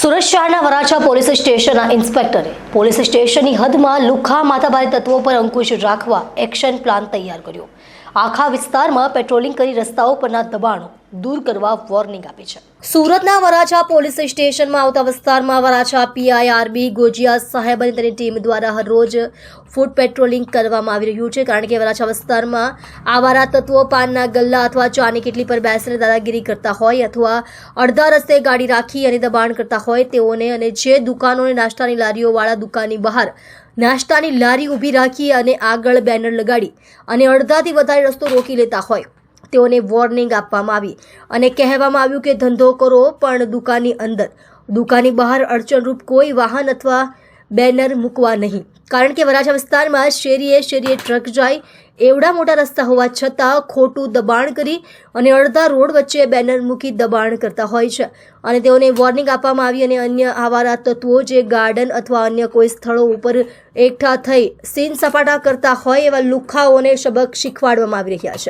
સુરત શહેરના વરાછા પોલીસ સ્ટેશનના ઇન્સ્પેક્ટરે પોલીસ સ્ટેશનની હદમાં લુખા માથાભારી તત્વો પર અંકુશ રાખવા એક્શન પ્લાન તૈયાર કર્યો. આખા વિસ્તારમાં પેટ્રોલિંગ કરી રસ્તાઓ પરના દબાણો દૂર કરવા વોર્નિંગ આપી છે. સુરતના વરાછા પોલીસ સ્ટેશનમાં આવતા વિસ્તારમાં વરાછા પીઆઈઆરબી ગોજિયા સાહેબ અને તેની ટીમ દ્વારા હરરોજ ફૂડ પેટ્રોલિંગ કરવામાં આવી રહ્યું છે. કારણ કે વરાછા વિસ્તારમાં આવારા તત્વો, પાનના ગલ્લા અથવા ચાની કેટલી પર બેસીને દાદાગીરી કરતા હોય અથવા અડધા રસ્તે ગાડી રાખી અને દબાણ કરતા હોય તેઓને અને જે દુકાનોને નાસ્તાની લારીઓવાળા દુકાનની બહાર નાસ્તાની લારી ઊભી રાખી અને આગળ બેનર લગાડી અને અડધાથી વધારે રસ્તો રોકી લેતા હોય. તેઓને વોર્નિંગ આપવામાં આવી અને કહેવામાં આવ્યું કે ધંધો કરો પણ દુકાનની અંદર. દુકાનની બહાર અડચણરૂપ કોઈ વાહન અથવા બેનર મૂકવા નહીં. કારણ કે વરાછા વિસ્તારમાં શેરીએ શેરીએ ટ્રક જાય એવડા મોટા રસ્તા હોવા છતાં ખોટું દબાણ કરી અને અડધા રોડ વચ્ચે બેનર મૂકી દબાણ કરતા હોય છે. અને તેઓને વોર્નિંગ આપવામાં આવી અને અન્ય આવારા તત્વો જે ગાર્ડન અથવા અન્ય કોઈ સ્થળો ઉપર એકઠા થઈ સીન સપાટા કરતા હોય એવા લુખ્ખાઓને સબક શીખવાડવામાં આવી રહ્યા છે.